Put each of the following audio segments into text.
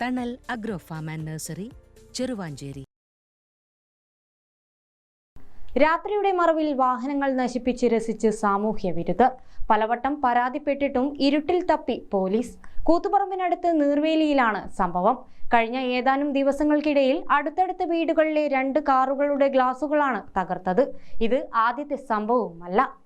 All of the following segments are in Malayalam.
Thanal agro farm and nursery Cheruvanchery രാത്രിയുടെ മറവിൽ വാഹനങ്ങൾ നശിപ്പിച്ച് രസിച്ച് സാമൂഹ്യ വിരുദ്ധർ പലവട്ടം പരാതിപ്പെട്ടിട്ടും ഇരുട്ടിൽ തപ്പി പോലീസ്. കൂത്തുപറമ്പിനടുത്ത് നീർവേലിയിലാണ് സംഭവം. കഴിഞ്ഞ ഏതാനും ദിവസങ്ങൾക്കിടയിൽ അടുത്തടുത്ത വീടുകളിലെ രണ്ട് കാറുകളുടെ ഗ്ലാസുകളാണ് തകർത്തത്. ഇത് ആദ്യത്തെ സംഭവവുമല്ല.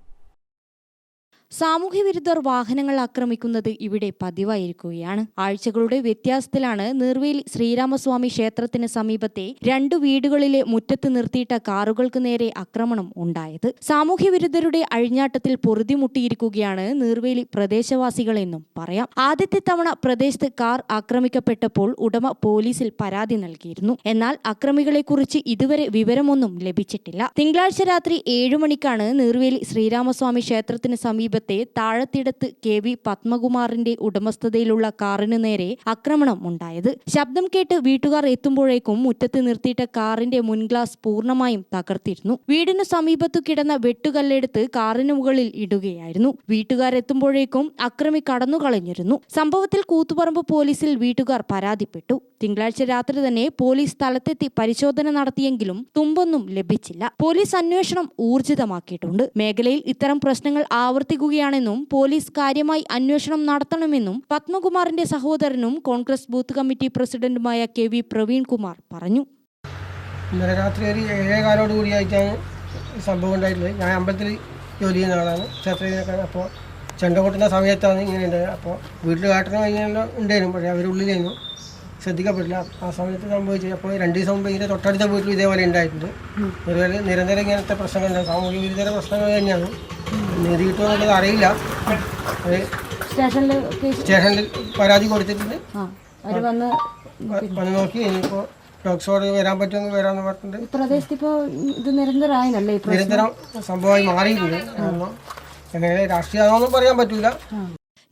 സാമൂഹ്യവിരുദ്ധർ വാഹനങ്ങൾ ആക്രമിക്കുന്നത് ഇവിടെ പതിവായിരിക്കുകയാണ്. ആഴ്ചകളുടെ വ്യത്യാസത്തിലാണ് നീർവേലി ശ്രീരാമസ്വാമി ക്ഷേത്രത്തിന് സമീപത്തെ രണ്ടു വീടുകളിലെ മുറ്റത്ത് നിർത്തിയിട്ട കാറുകൾക്ക് നേരെ ആക്രമണം ഉണ്ടായത്. സാമൂഹ്യവിരുദ്ധരുടെ അഴിഞ്ഞാട്ടത്തിൽ പൊറുതിമുട്ടിയിരിക്കുകയാണ് നീർവേലി പ്രദേശവാസികളെന്നും പറയാം. ആദ്യത്തെ തവണ പ്രദേശത്ത് കാർ ആക്രമിക്കപ്പെട്ടപ്പോൾ ഉടമ പോലീസിൽ പരാതി നൽകിയിരുന്നു. എന്നാൽ അക്രമികളെക്കുറിച്ച് ഇതുവരെ വിവരമൊന്നും ലഭിച്ചിട്ടില്ല. തിങ്കളാഴ്ച രാത്രി ഏഴു മണിക്കാണ് നീർവേലി ശ്രീരാമസ്വാമി ക്ഷേത്രത്തിന് സമീപത്തെ താഴത്തിടത്ത് കെ വി പത്മകുമാറിന്റെ ഉടമസ്ഥതയിലുള്ള കാറിന് നേരെ ആക്രമണം ഉണ്ടായത്. ശബ്ദം കേട്ട് വീട്ടുകാർ എത്തുമ്പോഴേക്കും മുറ്റത്ത് നിർത്തിയിട്ട കാറിന്റെ മുൻഗ്ലാസ് പൂർണമായും തകർത്തിരുന്നു. വീടിനു സമീപത്തു കിടന്ന വെട്ടുകല്ലെടുത്ത് കാറിന് മുകളിൽ ഇടുകയായിരുന്നു. വീട്ടുകാരെത്തുമ്പോഴേക്കും അക്രമി കടന്നുകളഞ്ഞിരുന്നു. സംഭവത്തിൽ കൂത്തുപറമ്പ് പോലീസിൽ വീട്ടുകാർ പരാതിപ്പെട്ടു. തിങ്കളാഴ്ച രാത്രി തന്നെ പോലീസ് സ്ഥലത്തെത്തി പരിശോധന നടത്തിയെങ്കിലും തുമ്പൊന്നും ലഭിച്ചില്ല. പോലീസ് അന്വേഷണം ഊർജിതമാക്കിയിട്ടുണ്ട്. മേഖലയിൽ ഇത്തരം പ്രശ്നങ്ങൾ ആവർത്തിക്കുകയാണെന്നും പോലീസ് കാര്യമായി അന്വേഷണം നടത്തണമെന്നും പത്മകുമാറിന്റെ സഹോദരനും കോൺഗ്രസ് ബൂത്ത് കമ്മിറ്റി പ്രസിഡന്റുമായ കെ വി പ്രവീൺകുമാർ പറഞ്ഞു. ഇന്നലെ രാത്രി ഒരു ഏഴേകാലോട് കൂടിയായിട്ടാണ് സംഭവം ഉണ്ടായിട്ടുള്ളത് ഞാൻ അമ്പലത്തിൽ ജോലി ചെയ്യുന്ന ആളാണ്. അപ്പോൾ ചെണ്ട കൊട്ടുന്ന സമയത്താണ് ഇങ്ങനെ ഉണ്ടായത്. അപ്പോൾ വീട്ടിൽ കാട്ടണം കഴിഞ്ഞാൽ ഉണ്ടായിരുന്നു. പക്ഷേ അവരുള്ളിലായിരുന്നു. ശ്രദ്ധിക്കപ്പെട്ടില്ല. ആ സമയത്ത് സംഭവിച്ചു. അപ്പോൾ രണ്ട് ദിവസം മുമ്പ് ഇതിന്റെ തൊട്ടടുത്ത വീട്ടിൽ ഇതേപോലെ ഉണ്ടായിട്ടുണ്ട്. ഒരുപാട് നിരന്തരം ഇങ്ങനത്തെ പ്രശ്നങ്ങളുണ്ട്. സാമൂഹിക വിരുദ്ധ പ്രശ്നങ്ങൾ തന്നെയാണ്. നീതി കിട്ടുമോ എന്നുള്ളത് അറിയില്ല സ്റ്റേഷനിൽ സ്റ്റേഷനിൽ പരാതി കൊടുത്തിട്ടുണ്ട്. അവർ വന്ന് വന്ന് നോക്കി. ഇനിയിപ്പോൾ ഡോക്ടറോട് വരാൻ പറ്റുമെന്ന് വരാമെന്ന് പറഞ്ഞിട്ടുണ്ട്. പ്രദേശത്ത് ഇപ്പോൾ ഇത് നിരന്തരമായല്ലേ നിരന്തരം സംഭവമായി മാറിയിട്ടുണ്ട്. കാരണം എങ്ങനെ രാഷ്ട്രീയമാണെന്നും പറയാൻ പറ്റൂല.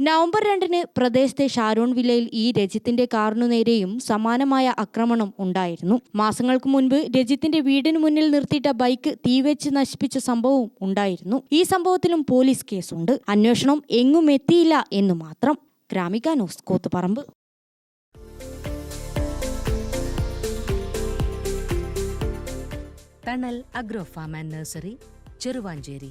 നവംബർ രണ്ടിന് പ്രദേശത്തെ ഷാരോൺ വില്ലയിൽ ഈ രജിത്തിന്റെ കാറിനു നേരെയും സമാനമായ ആക്രമണം ഉണ്ടായിരുന്നു. മാസങ്ങൾക്ക് മുൻപ് രജിത്തിന്റെ വീടിന് മുന്നിൽ നിർത്തിയിട്ട ബൈക്ക് തീവെച്ച് നശിപ്പിച്ച സംഭവവും ഉണ്ടായിരുന്നു. ഈ സംഭവത്തിലും പോലീസ് കേസുണ്ട്. അന്വേഷണം എങ്ങും എത്തിയില്ല എന്നു മാത്രം. Gramika news Koothuparamba. Thanal agro farm and nursery Cheruvanchery.